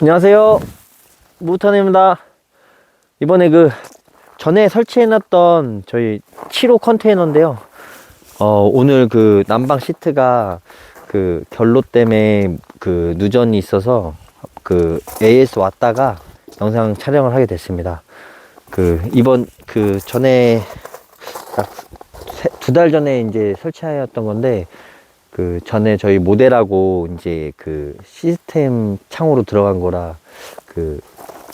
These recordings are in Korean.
안녕하세요. 무탄입니다. 이번에 그 전에 설치해놨던 저희 7호 컨테이너인데요. 어, 오늘 그 난방 시트가 그 결로 때문에 그 누전이 있어서 그 AS 왔다가 영상 촬영을 하게 됐습니다. 그 이번 그 전에 두달 전에 이제 설치하였던 건데 그 전에 저희 모델하고 이제 그 시스템 창으로 들어간 거라 그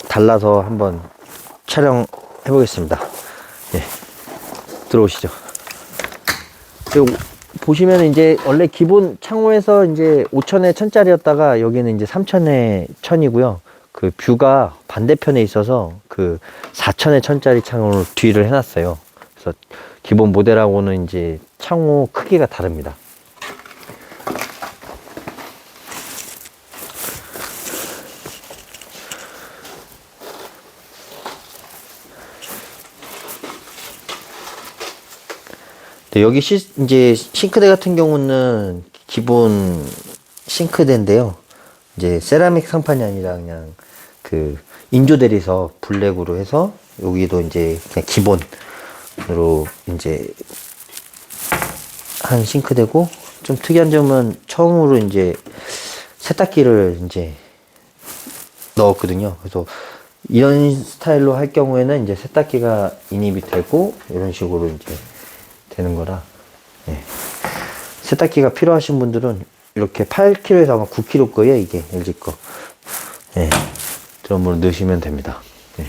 달라서 한번 촬영해 보겠습니다. 예. 들어오시죠. 보시면 이제 원래 기본 창호에서 이제 5천에 1000짜리였다가 여기는 이제 3000에 1000이고요. 그 뷰가 반대편에 있어서 그 4000에 1000짜리 창호를 뒤를 해놨어요. 그래서 기본 모델하고는 이제 창호 크기가 다릅니다. 네, 여기 시, 이제 싱크대 같은 경우는 기본 싱크대인데요. 이제 세라믹 상판이 아니라 그냥 그 인조 대리석 블랙으로 해서 여기도 이제 그냥 기본으로 이제 한 싱크대고 좀 특이한 점은 처음으로 이제 세탁기를 이제 넣었거든요. 그래서 이런 스타일로 할 경우에는 이제 세탁기가 인입이 되고 이런 식으로 이제 되는 거라 예. 세탁기가 필요하신 분들은 이렇게 8kg에서 아마 9kg 거예요 이게 LG 거 예. 드럼으로 넣으시면 됩니다 예.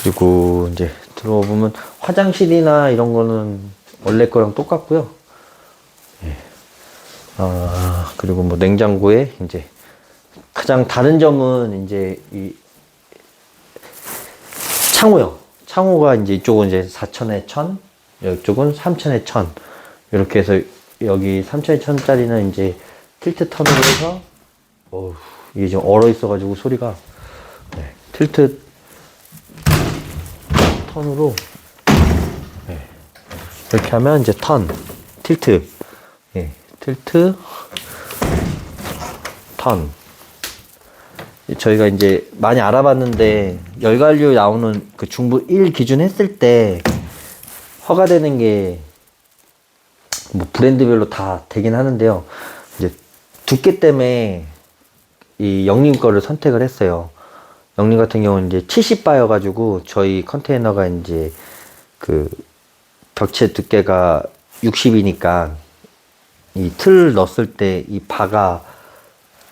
그리고 이제 들어보면 화장실이나 이런 거는 원래 거랑 똑같고요 예. 아 그리고 뭐 냉장고에 이제 가장 다른 점은 이제 이 창호요 창호가 이제 이쪽은 이제 4천에 1000 이쪽은 3천에 1000 이렇게 해서 여기 3천에 1000짜리는 이제 틸트 턴으로 해서 어우, 이게 좀 얼어 있어 가지고 소리가. 네, 틸트 턴으로 네, 이렇게 하면 이제 턴 틸트. 예, 틸트 턴. 저희가 이제 많이 알아봤는데 열관류 나오는 그 중부 1 기준 했을 때 허가되는 게 뭐 브랜드별로 다 되긴 하는데요. 이제 두께 때문에 이 영림 거를 선택을 했어요. 영림 같은 경우는 이제 70바여가지고 저희 컨테이너가 이제 그 벽체 두께가 60이니까 이 틀 넣었을 때 이 바가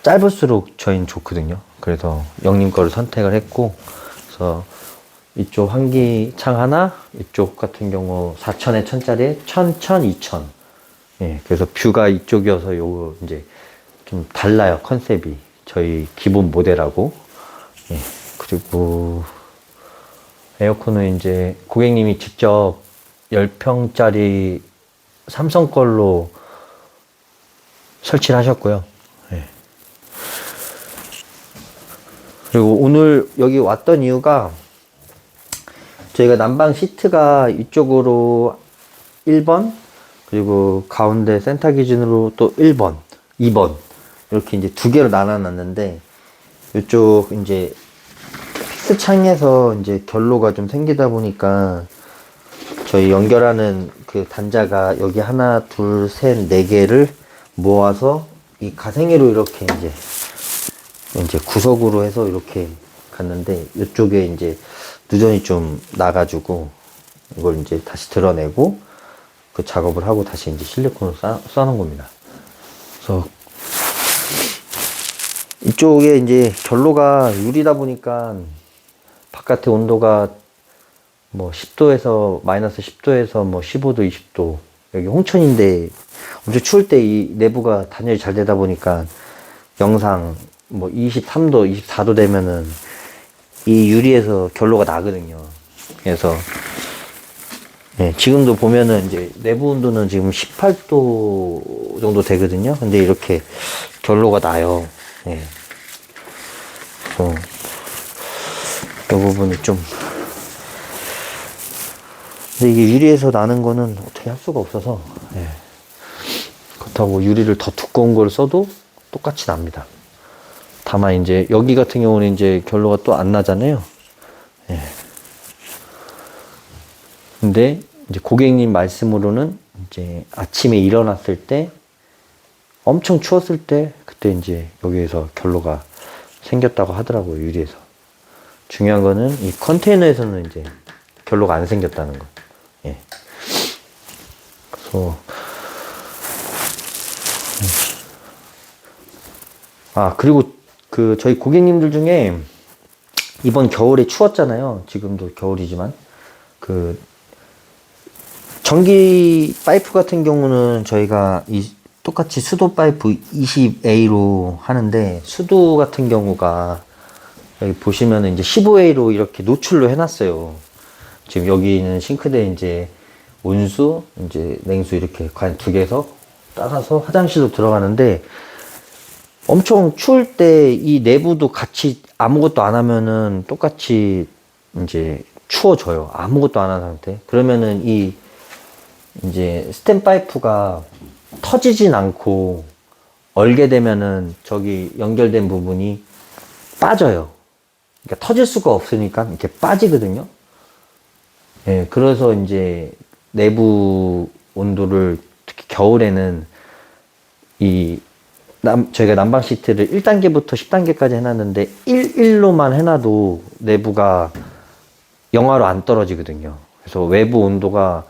짧을수록 저희는 좋거든요. 그래서 영림 거를 선택을 했고, 그래서 이쪽 환기창 하나, 이쪽 같은 경우 4천에 1000짜리 1000, 1000, 2000. 예, 그래서 뷰가 이쪽이어서 요거 이제 좀 달라요, 컨셉이. 저희 기본 모델하고. 예, 그리고 에어컨은 이제 고객님이 직접 10평짜리 삼성 걸로 설치를 하셨고요. 예. 그리고 오늘 여기 왔던 이유가 저희가 난방 시트가 이쪽으로 1번 그리고 가운데 센터 기준으로 또 1번, 2번 이렇게 이제 두 개로 나눠놨는데 이쪽 이제 픽스 창에서 이제 결로가 좀 생기다 보니까 저희 연결하는 그 단자가 여기 하나, 둘, 셋, 네 개를 모아서 이 가생이로 이렇게 이제 이제 구석으로 해서 이렇게 갔는데 이쪽에 이제 누전이 좀 나가지고 이걸 이제 다시 드러내고 그 작업을 하고 다시 이제 실리콘을 쌓, 쌓는 겁니다. 그래서 이쪽에 이제 결로가 유리다 보니까 바깥의 온도가 뭐 10도에서 마이너스 10도에서 뭐 15도, 20도 여기 홍천인데 엄청 추울 때 이 내부가 단열이 잘 되다 보니까 영상 뭐 23도, 24도 되면은 이 유리에서 결로가 나거든요. 그래서 네, 지금도 보면은 이제 내부 온도는 지금 18도 정도 되거든요. 근데 이렇게 결로가 나요. 네. 그래서 이 부분이 좀 근데 이게 유리에서 나는 거는 어떻게 할 수가 없어서 예. 그렇다고 유리를 더 두꺼운 걸 써도 똑같이 납니다. 다만 이제 여기 같은 경우는 이제 결로가 또 안 나잖아요. 예. 근데 이제 고객님 말씀으로는 이제 아침에 일어났을 때 엄청 추웠을 때 그때 이제 여기에서 결로가 생겼다고 하더라고요 유리에서 중요한 거는 이 컨테이너에서는 이제 결로가 안 생겼다는 거. 예. 그래서 아 그리고 그 저희 고객님들 중에 이번 겨울에 추웠잖아요. 지금도 겨울이지만 그 전기 파이프 같은 경우는 저희가 이 똑같이 수도 파이프 20A로 하는데 수도 같은 경우가 여기 보시면은 이제 15A로 이렇게 노출로 해놨어요. 지금 여기는 싱크대 이제 온수, 이제 냉수 이렇게 관 두 개에서 따라서 화장실로 들어가는데 엄청 추울 때 이 내부도 같이 아무것도 안 하면은 똑같이 이제 추워져요. 아무것도 안 한 상태. 그러면은 이 이제 스텐 파이프가 터지진 않고 얼게 되면은 저기 연결된 부분이 빠져요. 그러니까 터질 수가 없으니까 이렇게 빠지거든요. 예, 그래서 이제 내부 온도를 특히 겨울에는 이 남, 저희가 난방 시트를 1단계부터 10단계까지 해놨는데 1, 1로만 해놔도 내부가 영하로 안 떨어지거든요. 그래서 외부 온도가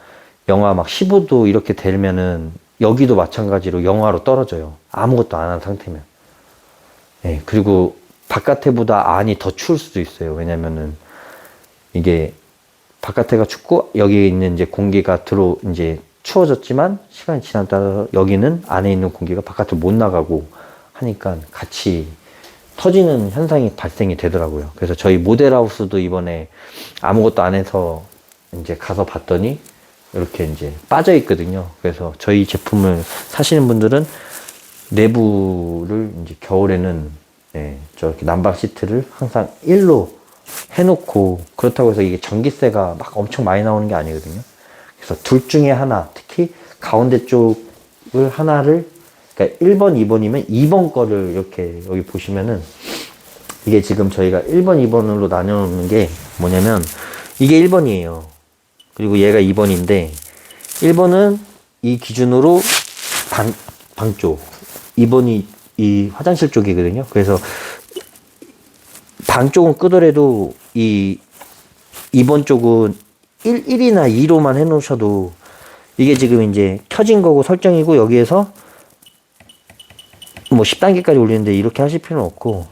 영하 막 15도 이렇게 되면은 여기도 마찬가지로 영하로 떨어져요. 아무것도 안 한 상태면. 예, 그리고 바깥에보다 안이 더 추울 수도 있어요. 왜냐면은 이게 바깥에가 춥고 여기 있는 이제 공기가 들어 이제 추워졌지만 시간이 따라 여기는 안에 있는 공기가 바깥으로 못 나가고 하니까 같이 터지는 현상이 발생이 되더라고요. 그래서 저희 모델하우스도 이번에 아무것도 안 해서 이제 가서 봤더니 이렇게 이제 빠져 있거든요. 그래서 저희 제품을 사시는 분들은 내부를 이제 겨울에는 예, 저렇게 난방 시트를 항상 1로 해놓고 그렇다고 해서 이게 전기세가 막 엄청 많이 나오는 게 아니거든요. 그래서 둘 중에 하나, 특히 가운데 쪽을 하나를, 그러니까 1번, 2번이면 2번 거를 이렇게 여기 보시면은 이게 지금 저희가 1번, 2번으로 나눠놓는 게 뭐냐면 이게 1번이에요. 그리고 얘가 2번인데 1번은 이 기준으로 방, 방 쪽, 2번이 이 화장실 쪽이거든요. 그래서 방 쪽은 끄더라도 이 2번 쪽은 1, 1이나 2로만 해놓으셔도 이게 지금 이제 켜진 거고 설정이고 여기에서 뭐 10단계까지 올리는데 이렇게 하실 필요는 없고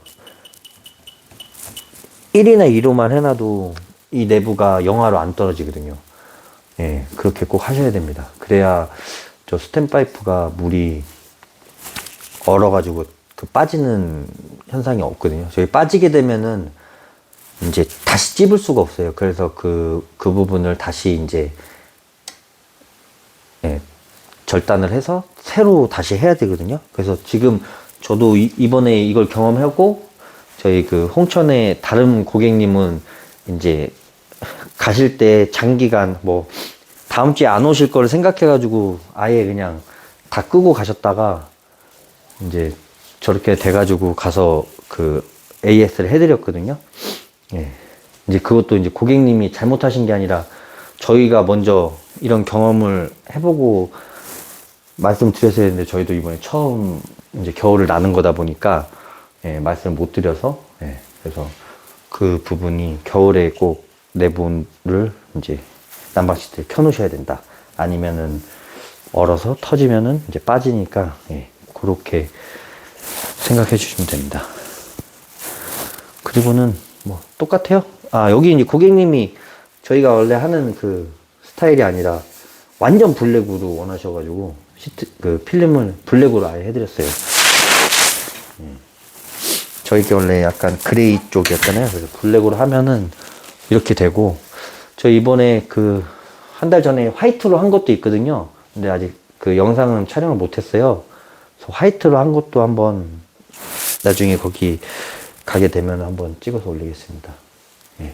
1이나 2로만 해놔도 이 내부가 영하로 안 떨어지거든요. 예, 그렇게 꼭 하셔야 됩니다. 그래야 저 스텐 파이프가 물이 얼어가지고 그 빠지는 현상이 없거든요. 저희 빠지게 되면은 이제 다시 찝을 수가 없어요. 그래서 그, 그 부분을 다시 이제, 예, 절단을 해서 새로 다시 해야 되거든요. 그래서 지금 저도 이, 이번에 이걸 경험하고 저희 그 홍천의 다른 고객님은 이제 가실 때 장기간 뭐 다음 주에 안 오실 거를 생각해가지고 아예 그냥 다 끄고 가셨다가 이제 저렇게 돼가지고 가서 그 AS를 해드렸거든요. 예. 이제 그것도 이제 고객님이 잘못하신 게 아니라 저희가 먼저 이런 경험을 해보고 말씀드렸어야 했는데 저희도 이번에 처음 이제 겨울을 나는 거다 보니까 예, 말씀을 못 드려서 예, 그래서 그 부분이 겨울에 꼭 내부를 이제 난방 시트 에 켜놓으셔야 된다. 아니면은 얼어서 터지면은 이제 빠지니까 예, 그렇게 생각해 주시면 됩니다. 그리고는 뭐 똑같아요. 아 여기 이제 고객님이 저희가 원래 하는 그 스타일이 아니라 완전 블랙으로 원하셔가지고 시트 그 필름을 블랙으로 아예 해드렸어요. 음. 저희 게 원래 약간 그레이 쪽이었잖아요. 그래서 블랙으로 하면은 이렇게 되고 저 이번에 그 한 달 전에 화이트로 한 것도 있거든요. 근데 아직 그 영상은 촬영을 못했어요. 화이트로 한 것도 한번 나중에 거기 가게 되면 한번 찍어서 올리겠습니다. 예.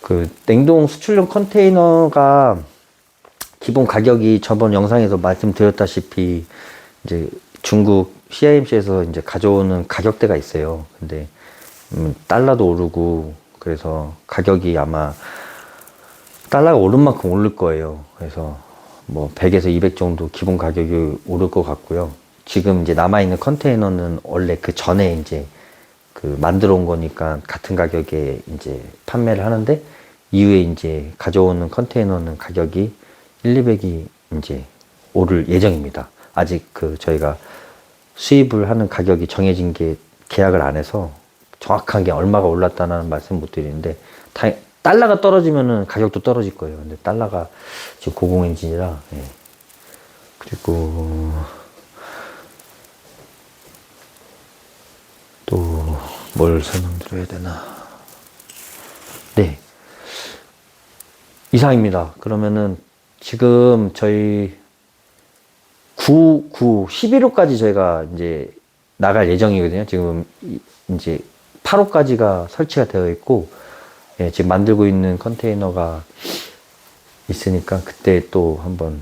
그 냉동 수출용 컨테이너가 기본 가격이 저번 영상에서 말씀드렸다시피 이제 중국 CIMC에서 이제 가져오는 가격대가 있어요. 근데 음, 달러도 오르고 그래서 가격이 아마 달러가 오른 만큼 오를 거예요. 그래서 뭐 100에서 200 정도 기본 가격이 오를 것 같고요. 지금 이제 남아 있는 컨테이너는 원래 그 전에 이제 그 만들어 온 거니까 같은 가격에 이제 판매를 하는데 이후에 이제 가져오는 컨테이너는 가격이 1, 200이 이제 오를 예정입니다. 아직 그 저희가 수입을 하는 가격이 정해진 게 계약을 안 해서 정확하게 얼마가 올랐다는 말씀 못 드리는데 다, 달러가 떨어지면은 가격도 떨어질 거예요. 근데 달러가 지금 고공행진이라 예. 그리고 또 뭘 설명드려야 되나? 네. 이상입니다. 그러면은 지금 저희 9, 9, 11호까지 저희가 이제 나갈 예정이거든요. 지금 이- 이제 8호까지가 설치가 되어 있고, 예, 지금 만들고 있는 컨테이너가 있으니까 그때 또 한번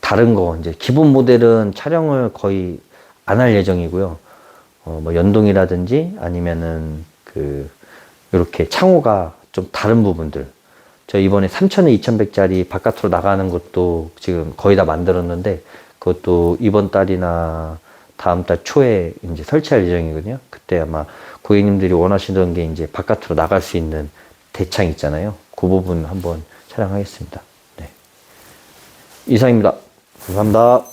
다른 거 이제 기본 모델은 촬영을 거의 안 할 예정이고요. 어, 뭐 연동이라든지 아니면은 그 이렇게 창호가 좀 다른 부분들. 저 이번에 3,000에 2,100짜리 바깥으로 나가는 것도 지금 거의 다 만들었는데 그것도 이번 달이나 다음 달 초에 이제 설치할 예정이거든요. 그때 아마 고객님들이 원하시던 게 이제 바깥으로 나갈 수 있는 대창 있잖아요. 그 부분 한번 촬영하겠습니다. 네. 이상입니다. 감사합니다.